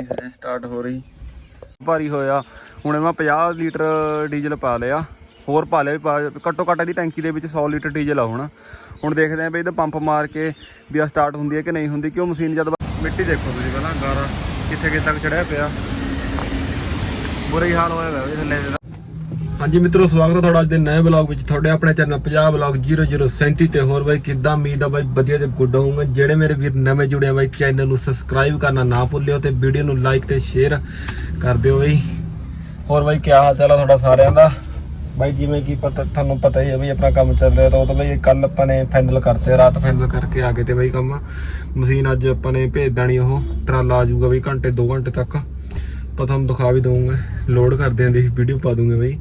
ਨਹੀਂ ਹਜੇ ਸਟਾਰਟ ਹੋ ਰਹੀ। ਭਾਰੀ ਹੋਇਆ। ਹੁਣ ਮੈਂ 50 ਲੀਟਰ ਡੀਜ਼ਲ ਪਾ ਲਿਆ। ਹੋਰ ਪਾ ਲਿਆ ਵੀ ਪਾ- ਘੱਟੋ ਘੱਟ ਇਹਦੀ ਟੈਂਕੀ ਦੇ ਵਿੱਚ 100 ਲੀਟਰ ਡੀਜ਼ਲ ਆ ਹੁਣ। ਹੁਣ ਦੇਖਦੇ ਆਂ ਵੀ ਇਹਦਾ ਪੰਪ ਮਾਰ ਕੇ ਵੀ ਆ ਸਟਾਰਟ ਹੁੰਦੀ ਹੈ ਕਿ ਨਹੀਂ ਹੁੰਦੀ। ਕਿਉਂ ਮਸ਼ੀਨ ਜਦ ਮਿੱਟੀ ਦੇਖੋ ਤੁਸੀਂ ਪਹਿਲਾਂ, ਗਾਰਾ ਕਿੱਥੇ ਕਿੱਥੇ ਤੱਕ ਚੜਿਆ ਪਿਆ। ਬੁਰਾ ਹੀ ਹਾਲ ਹੋਇਆ ਹੋਇਆ ਥੱਲੇ। ਹਾਂਜੀ ਮਿੱਤਰੋ, ਸਵਾਗਤ ਹੈ ਤੁਹਾਡਾ ਅੱਜ ਦੇ ਨਵੇਂ ਬਲੌਗ ਵਿੱਚ। ਤੁਹਾਡੇ ਆਪਣੇ ਚੈਨਲ ਪੰਜਾਬ ਬਲੌਗ 0037 ਤੇ ਹੋਰ ਬਾਈ ਕਿੱਦਾਂ ਉਮੀਦ ਆ ਬਾਈ ਵਧੀਆ ਤੇ ਗੁੱਡ ਹੋਊਗਾ ਜਿਹੜੇ ਮੇਰੇ ਵੀਰ ਨਵੇਂ ਜੁੜੇ ਆ ਬਾਈ, ਚੈਨਲ ਨੂੰ ਸਬਸਕ੍ਰਾਈਬ ਕਰਨਾ ਨਾ ਭੁੱਲਿਓ ਤੇ ਵੀਡੀਓ ਨੂੰ ਲਾਈਕ ਤੇ ਸ਼ੇਅਰ ਕਰ ਦਿਓ ਬਾਈ। ਹੋਰ ਬਾਈ ਕੀ ਹਾਲ ਚਾਲ ਆ ਤੁਹਾਡਾ ਸਾਰਿਆਂ ਦਾ? ਬਾਈ, ਜਿਵੇਂ ਕਿ ਪਤਾ ਤੁਹਾਨੂੰ ਪਤਾ ਹੀ ਹੈ ਬਈ, ਆਪਣਾ ਕੰਮ ਚੱਲ ਰਿਹਾ ਤਾਂ ਉਹ ਤਾਂ ਬਈ ਕੱਲ ਆਪਾਂ ਨੇ ਫਾਈਨਲ ਕਰਤੇ, ਰਾਤ ਫਾਈਨਲ ਕਰਕੇ ਆ ਗਏ ਤੇ ਬਾਈ ਕੰਮ। ਮਸ਼ੀਨ ਅੱਜ ਆਪਾਂ ਨੇ ਭੇਜ ਦੇਣੀ ਉਹ, ਟਰਾਲਾ ਆ ਜਾਊਗਾ ਬਈ ਘੰਟੇ 2 ਘੰਟੇ ਤੱਕ। ਆਪਾਂ ਤੁਹਾਨੂੰ ਦਿਖਾ ਵੀ ਦਊਂਗਾ। ਲੋਡ ਕਰਦੇ ਆਂ ਦੀ ਵੀਡੀਓ ਪਾ ਦੂੰਗੇ ਬਈ।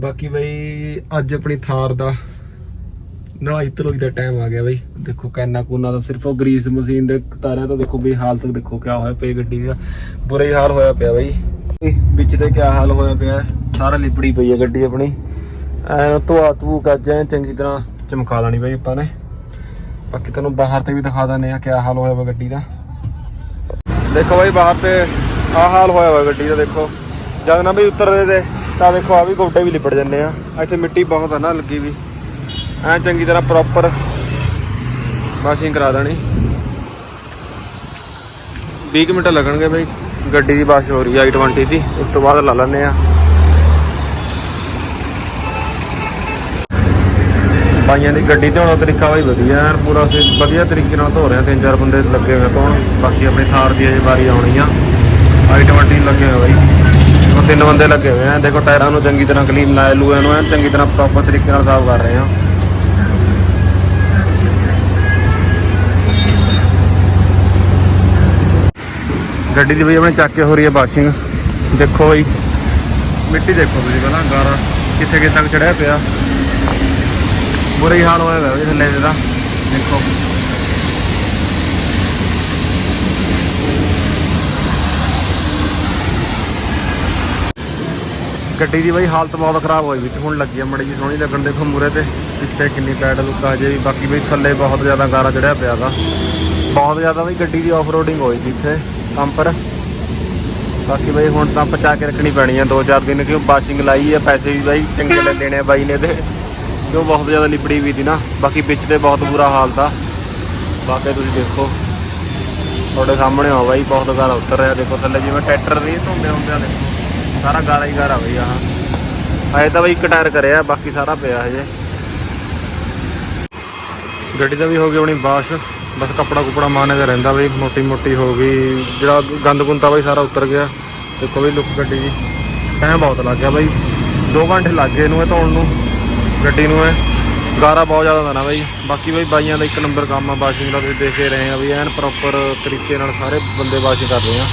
ਬਾਕੀ ਬਈ, ਅੱਜ ਆਪਣੀ ਥਾਰ ਦਾ ਨਲਾਈ ਧਲੋਈ ਦਾ ਟਾਈਮ ਆ ਗਿਆ ਬਈ। ਦੇਖੋ ਕੈਨਾ ਕੋਨਾ ਦਾ ਸਿਰਫ ਉਹ ਗਰੀਸ ਮਸ਼ੀਨ ਦੇ ਤਾਰਿਆਂ ਤੋਂ ਦੇਖੋ ਬਈ ਹਾਲਤ ਦੇਖੋ ਕਿਆ ਹੋਇਆ ਪਈ ਗੱਡੀ ਦਾ। ਬੁਰਾ ਹੀ ਹਾਲ ਹੋਇਆ ਪਿਆ ਬਈ। ਵਿੱਚ ਤੇ ਕਿਆ ਹਾਲ ਹੋਇਆ ਪਿਆ। ਸਾਰਾ ਲਿਪੜੀ ਪਈ ਹੈ ਗੱਡੀ ਆਪਣੀ। ਐ ਧਵਾ ਧੂ ਕੱਜ ਚੰਗੀ ਤਰ੍ਹਾਂ ਚਮਕਾ ਲੈਣੀ ਬਈ ਆਪਾਂ ਨੇ। ਬਾਕੀ ਤੁਹਾਨੂੰ ਬਾਹਰ ਤੇ ਵੀ ਦਿਖਾ ਦਿੰਦੇ ਆ ਕਿਆ ਹਾਲ ਹੋਇਆ ਵਾ ਗੱਡੀ ਦਾ। ਦੇਖੋ ਬਈ ਬਾਹਰ ਤੇ ਆ ਹਾਲ ਹੋਇਆ ਹੋਇਆ ਗੱਡੀ ਦਾ, ਦੇਖੋ। ਜਦ ਨਾ ਬਈ ਉਤਰਦੇ ਤੇ, ਤਾਂ ਦੇਖੋ ਆ ਵੀ ਗੋਡੇ ਵੀ ਲਿਪੜ ਜੰਨੇ ਆ। ਇੱਥੇ ਮਿੱਟੀ ਬਹੁਤ ਆ ਨਾ, ਲੱਗੀ ਵੀ। ਐ ਚੰਗੀ ਤਰ੍ਹਾਂ ਪ੍ਰੋਪਰ ਵਾਸ਼ਿੰਗ ਕਰਾ ਦੇਣੀ। 20 ਕੁ ਮਿੰਟ ਲੱਗਣਗੇ ਬਈ, ਗੱਡੀ ਦੀ ਵਾਸ਼ ਹੋ ਰਹੀ ਹੈ i20 ਦੀ। ਉਸ ਤੋਂ ਬਾਅਦ ਲਾ ਲੈਂਦੇ ਆ। ਭਾਈਆਂ ਦੀ ਗੱਡੀ ਧੋਣ ਦਾ ਤਰੀਕਾ ਬਈ ਵਧੀਆ ਐਨ ਪੂਰਾ ਅਸੀਂ ਵਧੀਆ ਤਰੀਕੇ ਨਾਲ ਧੋ ਰਹੇ ਆ, ਤਿੰਨ ਚਾਰ ਬੰਦੇ ਲੱਗੇ ਹੋਏ ਆ ਧੋਣ। ਬਾਕੀ ਆਪਣੀ ਥਾਰ ਦੀ ਅਜੇ ਵਾਰੀ ਆਉਣੀ ਆ। I20 ਲੱਗੇ ਹੋਏ ਬਾਈ। ਉਹ ਤਿੰਨ ਬੰਦੇ ਲੱਗੇ ਹੋਏ ਆ। ਦੇਖੋ ਟਾਇਰਾਂ ਨੂੰ ਚੰਗੀ ਤਰ੍ਹਾਂ ਕਲੀਨ ਲਾਏ ਲੂਏ ਨੂੰ ਐਨ ਚੰਗੀ ਤਰ੍ਹਾਂ ਪ੍ਰੋਪਰ ਤਰੀਕੇ ਨਾਲ ਸਾਫ਼ ਕਰ ਰਹੇ ਆ। ਗੱਡੀ ਦੀ ਬਈ ਆਪਣੇ ਚੱਕ ਕੇ ਹੋ ਰਹੀ ਹੈ ਵਾਸ਼ਿੰਗ ਦੇਖੋ ਬਈ। ਮਿੱਟੀ ਦੇਖੋ ਤੁਸੀਂ ਪਹਿਲਾਂ, ਗਾਰਾ ਕਿੱਥੇ ਕਿੱਥੇ ਤੱਕ ਚੜਿਆ ਪਿਆ। ਬੁਰਾ ਹੀ ਹਾਲ ਹੋਇਆ ਹੋਇਆ ਥੱਲੇ ਇਹਦਾ। ਦੇਖੋ। ਗੱਡੀ ਦੀ ਬਾਈ ਹਾਲਤ ਬਹੁਤ ਖਰਾਬ ਹੋਈ ਵਿੱਚ ਹੁਣ ਲੱਗੀ ਆ ਮੜੀ ਜੀ ਸੋਹਣੀ ਲੱਗਣ ਦੇਖੋ ਮੂਰੇ ਤੇ, ਪਿੱਛੇ ਕਿੰਨੀ ਪੈਡਲ ਲੁੱਕਾ ਜੇ ਵੀ, ਬਾਕੀ ਬਈ ਥੱਲੇ ਬਹੁਤ ਜ਼ਿਆਦਾ ਗਾਰਾ ਚੜਿਆ ਪਿਆ ਦਾ ਬਹੁਤ ਜ਼ਿਆਦਾ ਬਈ ਗੱਡੀ ਦੀ ਆਫਰੋਡਿੰਗ ਹੋਈ ਸੀ ਇੱਥੇ ਕੰਪਰ ਬਾਕੀ ਬਈ ਹੁਣ ਤਾਂ ਪਚਾ ਕੇ ਰੱਖਣੀ ਪੈਣੀ ਆ, ਦੋ ਚਾਰ ਦਿਨ ਕਿਉਂ ਵਾਸ਼ਿੰਗ ਲਾਈ ਆ, ਪੈਸੇ ਵੀ ਬਾਈ ਚੰਗੇ ਲੈ ਲੈਣੇ ਆ ਬਾਈ ਨੇ ਤੇ, ਕਿਉਂ ਬਹੁਤ ਜ਼ਿਆਦਾ ਲਿਪੜੀ ਵੀ ਸੀ ਨਾ। ਬਾਕੀ ਵਿੱਚ ਤੇ ਬਹੁਤ ਬੁਰਾ ਹਾਲਤ ਆ ਬਾਕੀ ਤੁਸੀਂ ਦੇਖੋ, ਤੁਹਾਡੇ ਸਾਹਮਣੇ ਆ ਬਾਈ, ਬਹੁਤ ਗਾਰਾ ਉਤਰ ਰਿਹਾ, ਦੇਖੋ ਥੱਲੇ ਜਿਵੇਂ ਟਰੈਕਟਰ ਨਹੀਂ ਧੋਂਦੇ ਹੁੰਦੇ ਆ ਦੇਖੋ ਸਾਰਾ ਗਾਰਾ ਹੀ ਗਾਰਾ ਬਈ ਆਹ ਹਜੇ ਤਾਂ ਬਈ ਇੱਕ ਟਾਇਰ ਕਰਿਆ, ਬਾਕੀ ਸਾਰਾ ਪਿਆ ਹਜੇ। ਗੱਡੀ ਦਾ ਵੀ ਹੋ ਗਈ ਆਪਣੀ ਬਾਸ਼, ਬਸ ਕੱਪੜਾ ਕੁਪੜਾ ਮਾਰਨੇ ਦਾ ਰਹਿੰਦਾ ਬਈ, ਮੋਟੀ ਮੋਟੀ ਹੋ ਗਈ। ਜਿਹੜਾ ਗੰਦ ਗੁੰਦਾ ਬਈ, ਸਾਰਾ ਉਤਰ ਗਿਆ। ਦੇਖੋ ਬਈ ਲੁੱਕ ਗੱਡੀ ਦੀ। ਟਾਈਮ ਬਹੁਤ ਲੱਗ ਗਿਆ ਬਈ। 2 ਘੰਟੇ ਲੱਗ ਗਏ ਇਹਨੂੰ ਇਹ ਧੋਣ ਨੂੰ, ਗੱਡੀ ਨੂੰ ਇਹ। ਗਾਰਾ ਬਹੁਤ ਜ਼ਿਆਦਾ ਹੁੰਦਾ ਨਾ ਬਈ। ਬਾਕੀ ਬਈ ਬਾਈਆਂ ਦਾ ਇੱਕ ਨੰਬਰ ਕੰਮ ਆ ਵਾਸ਼ਿੰਗ ਦਾ ਤੁਸੀਂ ਦੇਖ ਰਹੇ ਆ ਵੀ ਐਨ ਪ੍ਰੋਪਰ ਤਰੀਕੇ ਨਾਲ ਸਾਰੇ ਬੰਦੇ ਵਾਸ਼ਿੰਗ ਕਰ ਰਹੇ ਆ।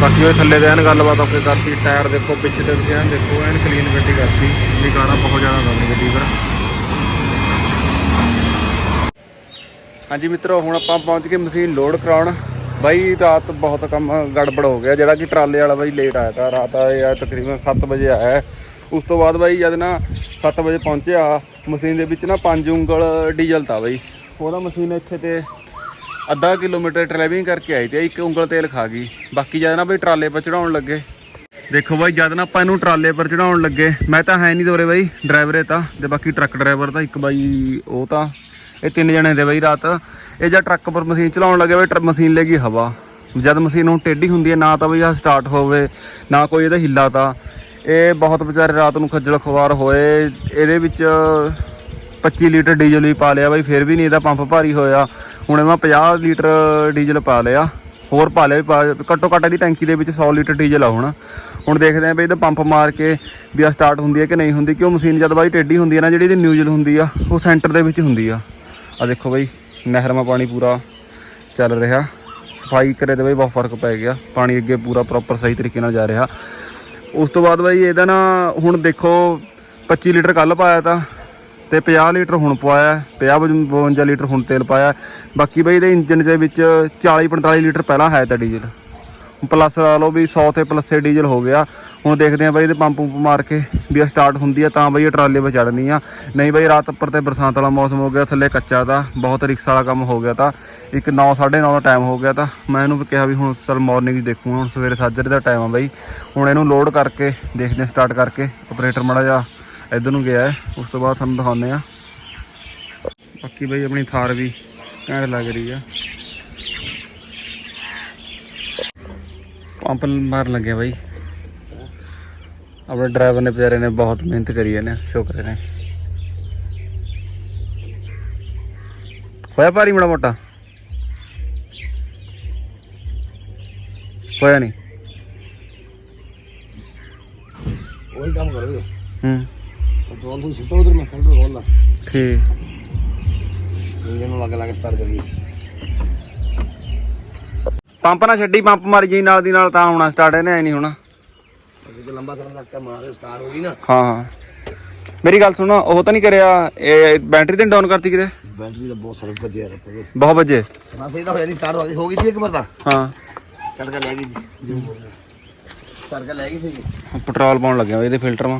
ਬਾਕੀ ਉਹ ਥੱਲੇ ਦੇਣ ਗੱਲਬਾਤ ਆਪੇ ਕਰਤੀ, ਟਾਇਰ ਦੇਖੋ, ਪਿੱਛੇ ਤੇ ਵੀ ਐਨ ਦੇਖੋ, ਐਨ ਕਲੀਨ ਗੱਡੀ ਕਰਤੀ। ਵੀ ਗਾਣਾ ਬਹੁਤ ਜ਼ਿਆਦਾ ਹੁੰਦਾ ਗੱਡੀ ਪਰ। ਹਾਂਜੀ ਮਿੱਤਰੋ, ਹੁਣ ਆਪਾਂ ਪਹੁੰਚ ਗਏ ਮਸ਼ੀਨ ਲੋਡ ਕਰਾਉਣ। ਬਾਈ, ਰਾਤ ਬਹੁਤ ਕੰਮ ਗੜਬੜ ਹੋ ਗਿਆ, ਜਿਹੜਾ ਕਿ ਟਰਾਲੇ ਵਾਲਾ ਬਾਈ ਲੇਟ ਆਇਆ ਤਾਂ। ਰਾਤ ਆਇਆ ਤਕਰੀਬਨ 7 ਵਜੇ ਆਇਆ ਉਸ ਤੋਂ ਬਾਅਦ ਬਾਈ, ਜਦ ਨਾ 7 ਵਜੇ ਪਹੁੰਚਿਆ, ਮਸ਼ੀਨ ਦੇ ਵਿੱਚ ਨਾ ਪੰਜ ਉਂਗਲ ਡੀਜ਼ਲ ਤਾ ਬਾਈ। ਉਹਦਾ ਮਸ਼ੀਨ ਇੱਥੇ ਤੇ ਅੱਧਾ ਕਿਲੋਮੀਟਰ ਟਰੈਵਲਿੰਗ ਕਰਕੇ ਆਈ ਤੇ ਇੱਕ ਉਂਗਲ ਤੇਲ ਖਾ ਗਈ। ਬਾਕੀ ਜਦ ਨਾ ਬਈ ਟਰਾਲੇ 'ਪਰ ਚੜਾਉਣ ਲੱਗੇ। ਦੇਖੋ ਬਾਈ, ਜਦ ਨਾ ਆਪਾਂ ਇਹਨੂੰ ਟਰਾਲੇ 'ਪਰ ਚੜਾਉਣ ਲੱਗੇ, ਮੈਂ ਤਾਂ ਹੈ ਨਹੀਂ ਦੋਰੇ ਬਾਈ ਡਰਾਈਵਰੇ ਤਾਂ। ਤੇ ਬਾਕੀ ਟਰੱਕ ਡਰਾਈਵਰ ਤਾਂ ਇੱਕ ਬਾਈ ਉਹ ਤਾਂ। ਇਹ ਤਿੰਨ ਜਣੇ ਦੇ ਬਾਈ ਰਾਤ। ਇਹ ਜਦ ਟਰੱਕ ਪਰ ਮਸ਼ੀਨ ਚਲਾਉਣ ਲੱਗੇ ਬਾਈ, ਟਰ- ਮਸ਼ੀਨ ਲੈ ਗਈ ਹਵਾ। ਜਦ ਮਸ਼ੀਨ ਹੁਣ ਟੇਢੀ ਹੁੰਦੀ ਹੈ, ਨਾ ਤਾਂ ਬਈ ਆ ਸਟਾਰਟ ਹੋਵੇ, ਨਾ ਕੋਈ ਇਹਦਾ ਹਿੱਲਾ ਤਾਂ। ਇਹ ਬਹੁਤ ਵਿਚਾਰੇ ਰਾਤ ਨੂੰ ਖੱਜਲ ਖਵਾਰ ਹੋਏ। ਇਹਦੇ ਵਿੱਚ 25 ਲੀਟਰ ਡੀਜ਼ਲ ਵੀ ਪਾ ਲਿਆ ਬਾਈ, ਫਿਰ ਵੀ ਨਹੀਂ ਇਹਦਾ ਪੰਪ ਭਾਰੀ ਹੋਇਆ। ਹੁਣ ਮੈਂ 50 ਲੀਟਰ ਡੀਜ਼ਲ ਪਾ ਲਿਆ। ਹੋਰ ਪਾ ਲਿਆ ਵੀ ਪਾ- ਘੱਟੋ ਘੱਟ ਇਹਦੀ ਟੈਂਕੀ ਦੇ ਵਿੱਚ 100 ਲੀਟਰ ਡੀਜ਼ਲ ਆ ਹੁਣ। ਹੁਣ ਦੇਖਦੇ ਆਂ ਬਈ ਇਹਦਾ ਪੰਪ ਮਾਰ ਕੇ ਵੀ ਆ ਸਟਾਰਟ ਹੁੰਦੀ ਹੈ ਕਿ ਨਹੀਂ ਹੁੰਦੀ। ਕਿਉਂ ਮਸ਼ੀਨ ਜਦ ਬਾਈ ਟੇਢੀ ਹੁੰਦੀ ਹੈ ਨਾ, ਜਿਹੜੀ ਇਹਦੀ ਨਿਊਜ਼ਲ ਹੁੰਦੀ ਆ, ਉਹ ਸੈਂਟਰ ਦੇ ਵਿੱਚ ਹੁੰਦੀ ਆ। ਆ ਦੇਖੋ ਬਾਈ ਨਹਿਰ ਮਾ ਪਾਣੀ ਪੂਰਾ ਚੱਲ ਰਿਹਾ। ਸਫ਼ਾਈ ਕਰੇ ਤੇ ਬਾਈ ਬਹੁਤ ਫ਼ਰਕ ਪੈ ਗਿਆ। ਪਾਣੀ ਅੱਗੇ ਪੂਰਾ ਪ੍ਰੋਪਰ ਸਹੀ ਤਰੀਕੇ ਨਾਲ ਜਾ ਰਿਹਾ। ਉਸ ਤੋਂ ਬਾਅਦ ਬਾਈ ਇਹਦਾ ਨਾ ਹੁਣ ਦੇਖੋ 25 ਲੀਟਰ ਕੱਲ ਪਾਇਆ ਤਾਂ ਤੇ 50 ਲੀਟਰ ਹੁਣ ਪਵਾਇਆ 50 52 ਲੀਟਰ ਹੁਣ ਤੇਲ ਪਾਇਆ। ਬਾਕੀ ਬਈ ਇਹਦੇ ਇੰਜਨ ਦੇ ਵਿੱਚ 40 45 ਲੀਟਰ ਪਹਿਲਾਂ ਹੈ ਤਾਂ ਡੀਜ਼ਲ। ਪਲੱਸ ਲਾ ਲਓ ਵੀ 100 ਤੇ ਪਲੱਸੇ ਡੀਜ਼ਲ ਹੋ ਗਿਆ। ਹੁਣ ਦੇਖਦੇ ਆ ਬਾਈ ਇਹਦੇ ਪੰਪ ਪੰਪ ਮਾਰ ਕੇ ਵੀ ਸਟਾਰਟ ਹੁੰਦੀ ਆ ਤਾਂ ਬਈ ਇਹ ਟਰਾਲੇ ਵਿੱਚ ਚੜਨੀ ਆ। ਨਹੀਂ ਬਈ ਰਾਤ ਉੱਪਰ ਤੇ ਬਰਸਾਤ ਵਾਲਾ ਮੌਸਮ ਹੋ ਗਿਆ, ਥੱਲੇ ਕੱਚਾ ਤਾਂ, ਬਹੁਤ ਰਿਕਸ ਵਾਲਾ ਕੰਮ ਹੋ ਗਿਆ ਤਾਂ। ਇੱਕ 9 9:30 ਦਾ ਟਾਈਮ ਹੋ ਗਿਆ ਤਾਂ। ਮੈਂ ਇਹਨੂੰ ਵੀ ਕਿਹਾ ਵੀ ਹੁਣ ਸਰ ਮਾਰਨਿੰਗ ਦੇਖੂ ਹੁਣ ਸਵੇਰੇ ਸਾਜਰੇ ਦਾ ਟਾਈਮ ਆ ਬਾਈ। ਹੁਣ ਇਹਨੂੰ ਲੋਡ ਕਰਕੇ ਦੇਖਦੇ ਆ ਸਟਾਰਟ ਕਰਕੇ ਆਪਰੇਟਰ ਮੜਾ ਜਾ ਇਧਰ ਨੂੰ ਗਿਆ ਉਸ ਤੋਂ ਬਾਅਦ ਤੁਹਾਨੂੰ ਦਿਖਾਉਂਦੇ ਆ ਬਾਕੀ ਬਈ ਆਪਣੀ ਥਾਰ ਵੀ ਘੈਂਟ ਲੱਗ ਰਹੀ ਆ। ਪੰਪ ਮਾਰ ਲੱਗੇ ਬਾਈ। ਆਪਣੇ ਡਰਾਈਵਰ ਨੇ ਵਿਚਾਰੇ ਨੇ ਬਹੁਤ ਮਿਹਨਤ ਕਰੀ ਹੈ ਨੇ ਸ਼ੁਕਰ ਨੇ ਹੋਇਆ ਭਾਰੀ ਮੜਾ ਮੋਟਾ? ਹੋਇਆ ਨਹੀਂ? ਉਹੀ ਕੰਮ ਕਰੋ। ਹੂੰ। पेट्रोल तो छिटो उधर में कंट्रोल खोल ला ਠੀਕ इंजन में लगा लगा स्टार्ट करिए ਪੰਪ ਨਾ ਛੱਡੀ ਪੰਪ ਮਾਰੀ ਜੀ ਨਾਲ ਦੀ ਨਾਲ ਤਾਂ ਹੋਣਾ ਸਟਾਰਟ ਇਹਨੇ ਐ ਨਹੀਂ ਹੋਣਾ अभी तो लंबा समय लगता है मारे स्टार्ट होगी ना ਹਾਂ ਹਾਂ ਮੇਰੀ ਗੱਲ ਸੁਣੋ ਉਹ ਤਾਂ ਨਹੀਂ ਕਰਿਆ ਇਹ ਬੈਟਰੀ ਤੇ ਡਾਊਨ ਕਰਤੀ ਕਿਤੇ बैटरी तो बहुत सारे बजे आ रहे ਬਹੁਤ ਵਜੇ ना सही तो है नहीं स्टार्ट हो गई थी एक बार था ਹਾਂ चढ़ कर लेगी थी चढ़ कर लेगी सही ਪੈਟਰੋਲ ਪਾਉਣ ਲੱਗਿਆ ਵਾ ਇਹਦੇ ਫਿਲਟਰ ਮਾ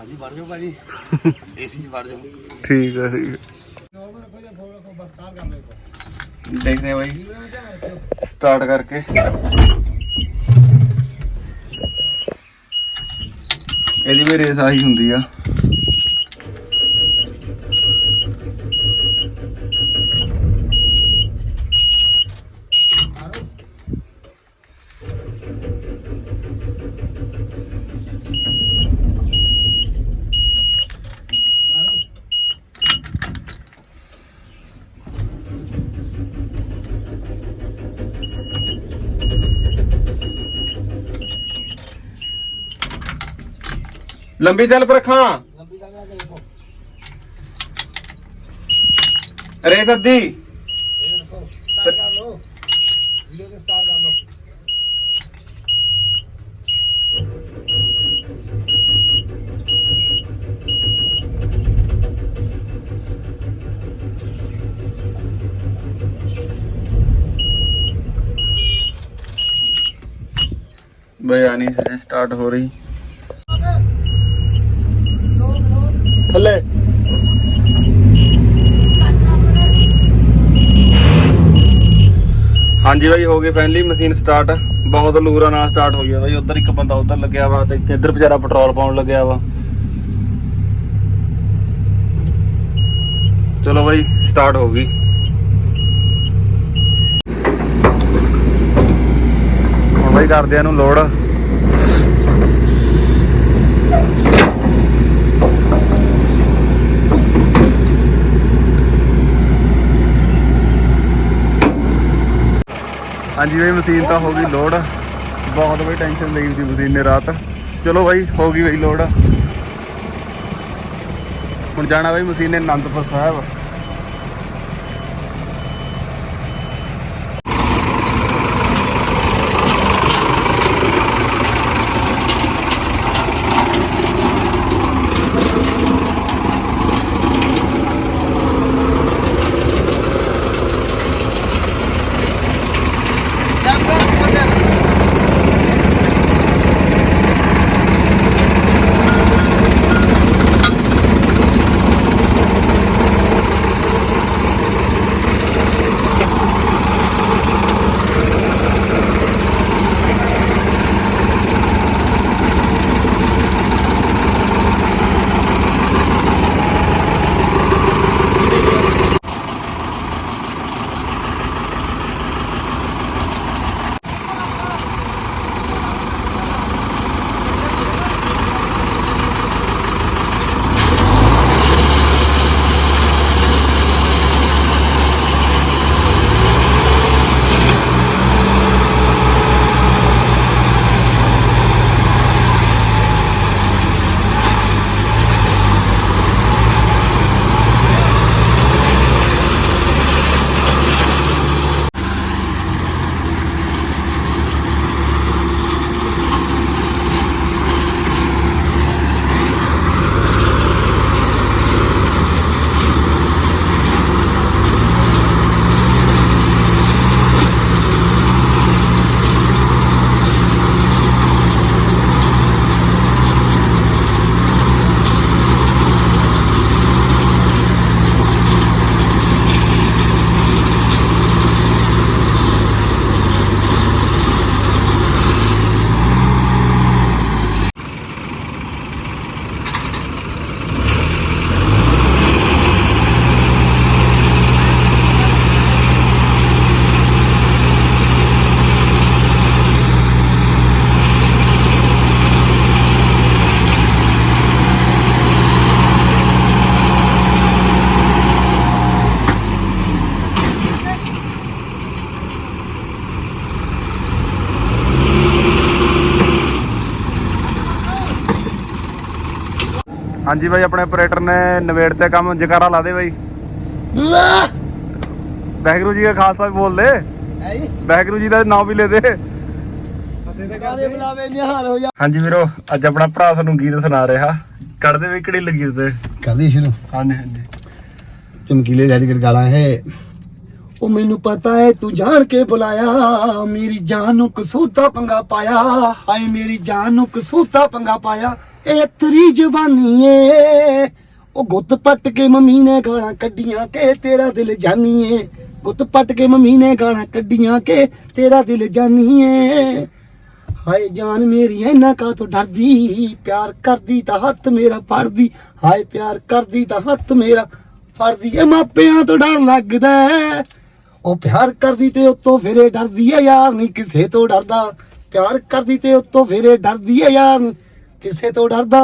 हाँ जी बढ़ जाओ भाजी एसी बढ़ जाओ ਠੀਕ ਹੈ ਠੀਕ ਦੇਖਦੇ ਆ ਬਾਈ ਸਟਾਰਟ ਕਰਕੇ ਇਹਦੀ ਵੀ ਰੇਸ ਆਹੀ ਹੁੰਦੀ ਆ लंबी चल पर खा अरे सदी बयानी से स्टार्ट हो रही। ਹਾਂਜੀ ਬਾਈ, ਹੋ ਗਈ ਫਾਈਨਲੀ ਮਸ਼ੀਨ ਸਟਾਰਟ ਬਹੁਤ ਲੂਰਾ ਨਾਲ ਸਟਾਰਟ ਹੋਈ ਆ ਬਾਈ। ਉਧਰ ਇੱਕ ਬੰਦਾ ਉਧਰ ਲੱਗਿਆ ਵਾ ਤੇ ਇੱਧਰ ਵਿਚਾਰਾ ਪੈਟਰੋਲ ਪਾਉਣ ਲੱਗਿਆ ਵਾ। ਚਲੋ ਬਾਈ ਸਟਾਰਟ ਹੋ ਗਈ। ਹੁਣ ਬਾਈ ਕਰਦੇ ਆ ਇਹਨੂੰ ਲੋਡ ਹਾਂਜੀ ਬਈ, ਮਸ਼ੀਨ ਤਾਂ ਹੋ ਗਈ ਲੋਡ। ਬਹੁਤ ਬਈ ਟੈਨਸ਼ਨ ਲਈ ਸੀ ਮਸ਼ੀਨ ਨੇ ਰਾਤ। ਚਲੋ ਬਾਈ, ਹੋ ਗਈ ਬਈ ਲੋਡ। ਹੁਣ ਜਾਣਾ ਬਾਈ ਮਸ਼ੀਨ ਨੇ ਅਨੰਦਪੁਰ ਸਾਹਿਬ। ਹਾਂਜੀ ਬਾਈ ਆਪਣੇ ਆਪਰੇਟਰ ਨੇ ਨਵੇੜ ਤੇ ਕੰਮ ਜਕਾਰਾ ਲਾ ਦੇ ਬਾਈ। ਵਾਹਿਗੁਰੂ ਜੀ ਦਾ ਖਾਲਸਾ ਵੀ ਬੋਲ ਦੇ। ਹੈ ਜੀ। ਦਾ ਨਾਮ ਵੀ ਲੈ ਦੇ। ਹਾਂਜੀ ਵੀਰੋ ਅੱਜ ਆਪਣਾ ਭਰਾ ਸਾਨੂੰ ਗੀਤ ਸੁਣਾ ਰਿਹਾ। ਕੱਢਦੇ ਵੀ ਕਿਹੜੀ ਲੱਗੀ ਤੇ। ਕਰਦੀ ਸ਼ੁਰੂ। ਹਾਂਜੀ ਹਾਂਜੀ। ਚਮਕੀਲੇ ਰੈਡੀ ਕਰ ਗਾਲਾਂ ਹੈ ਉਹ ਮੈਨੂੰ ਪਤਾ ਹੈ, ਤੂੰ ਜਾਣ ਕੇ ਬੁਲਾਇਆ। ਮੇਰੀ ਜਾਨ ਨੂੰ ਕਸੂਤਾ ਪੰਗਾ ਪਾਇਆ। ਹਾਏ, ਮੇਰੀ ਜਾਨ ਨੂੰ ਕਸੂਤਾ ਪੰਗਾ ਪਾਇਆ। ਇਹ ਤੇਰੀ ਜ਼ਬਾਨੀ ਏ। ਉਹ ਗੁੱਤ ਪੱਟ ਕੇ ਮੰਮੀ ਨੇ ਗਾਲਾਂ ਕੱਢੀਆਂ ਕਿ ਤੇਰਾ ਦਿਲ ਜਾਨੀ ਏ। ਗੁੱਤ ਪੱਟ ਕੇ ਮੰਮੀ ਨੇ ਗਾਲਾਂ ਕੱਢੀਆਂ ਕਿ ਤੇਰਾ ਦਿਲ ਜਾਨੀ ਏ। ਹਾਏ, ਜਾਨ ਮੇਰੀ ਐਨਾ ਕਾ ਤੋਂ ਡਰਦੀ? ਪਿਆਰ ਕਰਦੀ ਤਾਂ ਹੱਥ ਮੇਰਾ ਫੜਦੀ। ਹਾਏ, ਪਿਆਰ ਕਰਦੀ ਤਾਂ ਹੱਥ ਮੇਰਾ ਫੜਦੀ। ਏ ਮਾਪਿਆਂ ਤੋਂ ਡਰ ਲੱਗਦਾ ਉਹ ਪਿਆਰ ਕਰਦੀ ਤੇ ਉੱਤੋਂ ਫਿਰੇ ਡਰਦੀ ਏ ਯਾਰ ਨਹੀਂ ਕਿਸੇ ਤੋਂ ਡਰਦਾ। ਪਿਆਰ ਕਰਦੀ ਤੇ ਉੱਤੋਂ ਫਿਰੇ ਡਰਦੀ ਏ ਯਾਰ ਕਿਸੇ ਤੋਂ ਡਰਦਾ।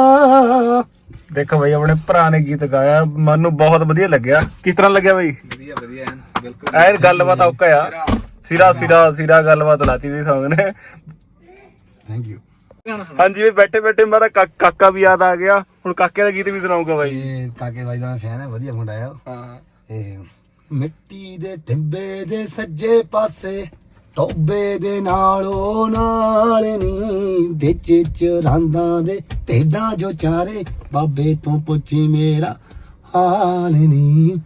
ਦੇਖੋ ਬਾਈ ਆਪਣੇ ਭਰਾ ਨੇ ਗੀਤ ਗਾਇਆ ਮਨ ਨੂੰ ਬਹੁਤ ਵਧੀਆ ਲੱਗਿਆ। ਕਿਸ ਤਰ੍ਹਾਂ ਲੱਗਿਆ ਬਾਈ? ਵਧੀਆ ਵਧੀਆ ਐਨ ਬਿਲਕੁਲ। ਐਨ ਗੱਲਬਾਤ ਔਕਾ ਆ। ਸਿਰਾ। ਸਿਰਾ ਸਿਰਾ ਗੱਲਬਾਤ ਲਾਤੀ ਵੀ ਸੌਂਗ ਨੇ। ਥੈਂਕ ਯੂ ਹਾਂਜੀ ਵੀ ਬੈਠੇ ਬੈਠੇ ਮੇਰਾ ਕਾ- ਕਾਕਾ ਵੀ ਯਾਦ ਆ ਗਿਆ। ਹੁਣ ਕਾਕੇ ਦਾ ਗੀਤ ਵੀ ਸੁਣਾਊਗਾ ਬਾਈ। ਇਹ ਕਾਕੇ ਬਾਈ ਦਾ ਫੈਨ ਹੈ ਵਧੀਆ ਮੁੰਡਾ ਆ। ਹਾਂ। ਇਹ ਮਿੱਟੀ ਦੇ ਟਿੰਬੇ ਦੇ ਸੱਜੇ ਪਾਸੇ ਟੋਬੇ ਦੇ ਨਾਲੋਂ ਨਾਲ ਨੀ ਵਿੱਚ ਚਰਾਂਦਾਂ ਦੇ ਭੇਡਾਂ ਜੋ ਚਾਰੇ ਬਾਬੇ ਤੋਂ ਪੁੱਛੀ ਮੇਰਾ ਹਾਲ ਨੀ।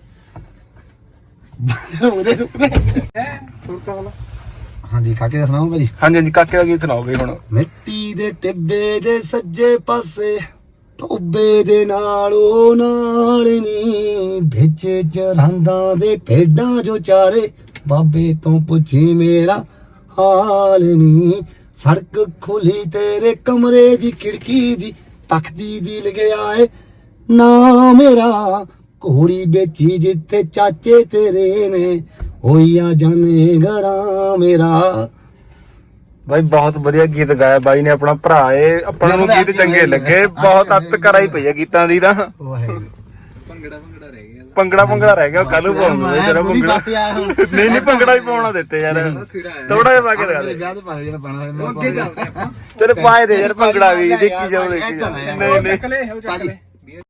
ਉਹਦੇ ਉਹਦੇ ਸੁਰਤਾ ਵਾਲਾ ਹਾਂਜੀ ਕਾਕੇ ਦਾ ਸੁਣਾਓ ਭਾਜੀ? ਹਾਂਜੀ ਹਾਂਜੀ ਕਾਕੇ ਦਾ ਗੀਤ ਸੁਣਾਓ ਬਈ ਹੁਣ? ਮਿੱਟੀ ਦੇ ਟਿੱਬੇ ਦੇ ਸੱਜੇ ਪਾਸੇ ਟੋਬੇ ਦੇ ਨਾਲੋਂ ਨਾਲ ਨੀ, ਵਿੱਚ ਚਰਾਂਦਾਂ ਦੇ ਭੇਡਾਂ ਜੋ ਚਾਰੇ, ਬਾਬੇ ਤੋਂ ਪੁੱਛੀ ਮੇਰਾ ਹਾਲ ਨੀ। ਸੜਕ ਖੁੱਲੀ ਤੇਰੇ ਕਮਰੇ ਦੀ ਖਿੜਕੀ ਦੀ ਤਖਦੀ ਦੀ ਲਗਿਆ ਏ ਨਾ ਮੇਰਾ। ਘੋੜੀ ਵੇਚੀ ਜਿੱਥੇ ਚਾਚੇ ਤੇਰੇ ਨੇ, ਹੋਈਆ ਜਾਣੇ ਘਰਾਂ ਮੇਰਾ। ਬਾਈ ਬਹੁਤ ਵਧੀਆ ਗੀਤ ਗਾਇਆ ਬਾਈ ਨੇ ਆਪਣਾ ਭਰਾ ਏ ਆਪਾਂ ਨੂੰ ਗੀਤ ਚੰਗੇ ਲੱਗੇ ਬਹੁਤ ਅੱਤ ਕਰਾਈ ਪਈ ਆ ਗੀਤਾਂ ਦੀ ਤਾਂ। ਹੈ ਭੰਗੜਾ ਭੰਗੜਾ ਰਹਿ ਗਿਆ। ਪੰਗੜਾ ਪੰਗੜਾ ਰਹਿ ਗਿਆ ਕੱਲ ਨੂੰ ਪਾਉਂਗਾ ਪੰਗੜਾ ਹੁਣ। ਨਹੀਂ ਨਹੀਂ ਪੰਗੜਾ ਹੀ ਪਾਉਣਾ ਦਿੱਤੇ ਯਾਰ। ਹੈ ਥੋੜਾ ਜਿਹਾ ਪਾ ਕੇ ਮੇਰੇ ਦੇ। ਵਿਆਹ ਤੇ ਪਾ ਜਿਹੜਾ ਪਾਣਾ ਉਹ ਅੱਗੇ ਚੱਲਦੇ ਆਪਾਂ। ਤੇਰੇ ਪਾਏ ਦੇ ਯਾਰ ਪੰਗੜਾ ਵੀ ਦੇਖੀ ਜਾਓ ਦੇਖੀ ਜਾਓ। ਨਹੀਂ ਨਹੀਂ। ਹੋ